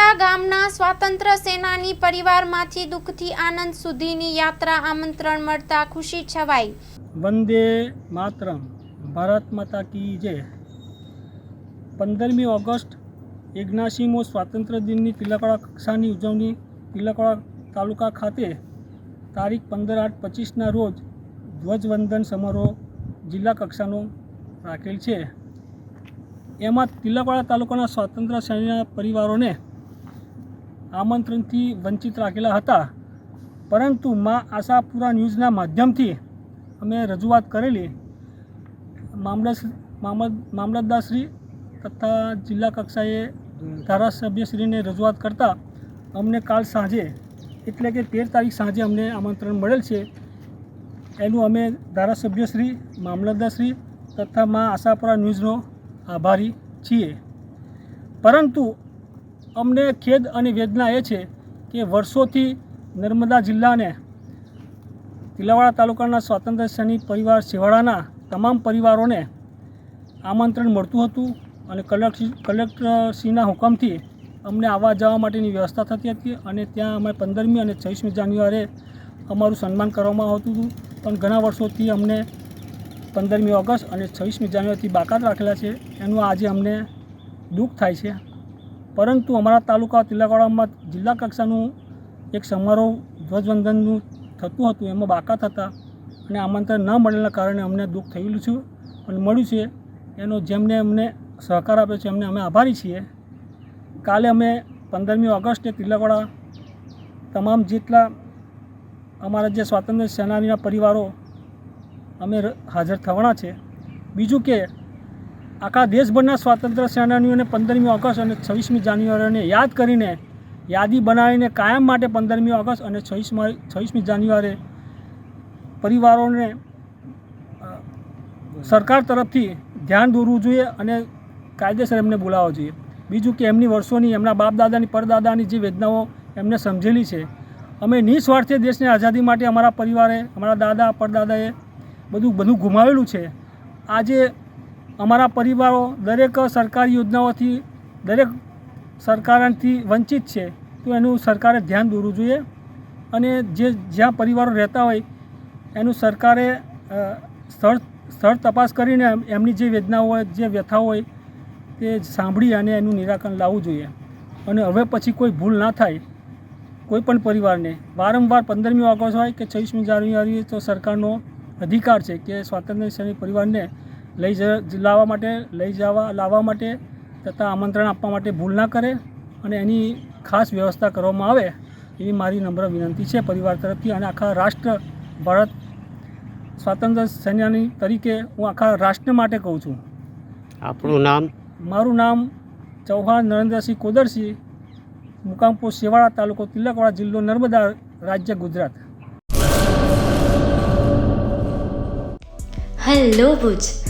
તિલકવાડા ગામના સ્વાતંત્ર્ય સેનાની પરિવારમાંથી દુઃખથી આનંદ સુધીની યાત્રા આમંત્રણ મળતા ખુશી છવાઈ. વંદે માતરમ. ભારત માતા કી જય. પંદરમી ઓગસ્ટ એગ્નાસીમો સ્વાતંત્ર્ય દિનની તિલકવાડા કક્ષાની ઉજવણી તિલકવાડા તાલુકા ખાતે તારીખ પંદર આઠ પચીસના રોજ ધ્વજવંદન સમારોહ જિલ્લા કક્ષાનો રાખેલ છે. એમાં તિલકવાડા તાલુકાના સ્વાતંત્ર્ય સેનાના પરિવારોને આમંત્રણથી વંચિત રાખેલા હતા. પરંતુ મા આશાપુરા ન્યૂઝના માધ્યમથી અમે રજૂઆત કરેલી. મામલત મામલત મામલતદારશ્રી તથા જિલ્લા કક્ષાએ ધારાસભ્યશ્રીને રજૂઆત કરતાં અમને કાલ સાંજે, એટલે કે તેર તારીખ સાંજે અમને આમંત્રણ મળેલ છે. એનું અમે ધારાસભ્યશ્રી, મામલતદારશ્રી તથા મા આશાપુરા ન્યૂઝનો આભારી છીએ. પરંતુ અમને ખેદ અને વેદના એ છે કે વર્ષોથી નર્મદા જિલ્લાને તિલાવાડા તાલુકાના સ્વાતંત્ર્ય સૈનિક પરિવાર શિવાળાના તમામ પરિવારોને આમંત્રણ મળતું હતું અને કલેક્ટર કલેક્ટરશ્રીના હુકમથી અમને આવવા જવા માટેની વ્યવસ્થા થતી હતી અને ત્યાં અમે પંદરમી અને છવ્વીસમી જાન્યુઆરીએ અમારું સન્માન કરવામાં આવતું હતું. પણ ઘણા વર્ષોથી અમને પંદરમી ઓગસ્ટ અને છવ્વીસમી જાન્યુઆરીથી બાકાત રાખેલા છે. એનું આજે અમને દુઃખ થાય છે. પરંતુ અમારા તાલુકા તિલાવાડામાં જિલ્લા કક્ષાનું એક સમારોહ ધ્વજવંદનનું થતું હતું, એમાં બાકાત હતા અને આમંત્રણ ન મળેલા કારણે અમને દુઃખ થયેલું છે અને મળ્યું છે. એનો જેમને અમને સહકાર આપ્યો છે, એમને અમે આભારી છીએ. કાલે અમે પંદરમી ઓગસ્ટે તિલકવાડા તમામ જેટલા અમારા જે સ્વાતંત્ર્ય સેનાનીના પરિવારો અમે હાજર થવાના છે. બીજું કે આખા દેશભરના સ્વાતંત્ર્ય સેનાનીઓને પંદરમી ઓગસ્ટ અને છવ્વીસમી જાન્યુઆરીને યાદ કરીને યાદી બનાવીને કાયમ માટે પંદરમી ઓગસ્ટ અને છવ્વીસમાં છવ્વીસમી જાન્યુઆરી પરિવારોને સરકાર તરફથી ધ્યાન દોરવું જોઈએ અને કાયદેસર એમને બોલાવવા જોઈએ. બીજું કે એમની વર્ષોની, એમના બાપ દાદાની પરદાદાની જે વેદનાઓ એમને સમજેલી છે. અમે નિસ્વાર્થે દેશની આઝાદી માટે અમારા પરિવારે, અમારા દાદા, પરદાદાએ બધું બધું ગુમાવેલું છે. આજે અમારા પરિવારો દરેક સરકારી યોજનાઓથી, દરેક સરકારથી વંચિત છે, તો એનું સરકારે ધ્યાન દોરવું જોઈએ. અને જે જ્યાં પરિવારો રહેતા હોય, એનું સરકારે સ્થળ સ્થળ તપાસ કરીને એમની જે વેદના હોય, જે વ્યથા હોય, તે સાંભળી અને એનું નિરાકરણ લાવવું જોઈએ. અને હવે પછી કોઈ ભૂલ ના થાય, કોઈ પણ પરિવારને. વારંવાર પંદરમી ઓગસ્ટ હોય કે છવ્વીસમી જાન્યુઆરી તો સરકારનો અધિકાર છે કે સ્વાતંત્ર્ય સેની પરિવારને લઈ જ લાવવા માટે લઈ જવા લાવવા માટે તથા આમંત્રણ આપવા માટે ભૂલ ના કરે અને એની ખાસ વ્યવસ્થા કરવામાં આવે એવી મારી નમ્ર વિનંતી છે પરિવાર તરફથી અને આખા રાષ્ટ્ર ભારત સ્વાતંત્ર્ય સેનાની તરીકે હું આખા રાષ્ટ્ર માટે કહું છું. આપણું નામ? મારું નામ ચૌહાણ નરેન્દ્રસિંહ કોદરસિંહ મુકામપુર શેવાળા તાલુકો તિલકવાડા જિલ્લો નર્મદા રાજ્ય ગુજરાત. હેલો ભુજ.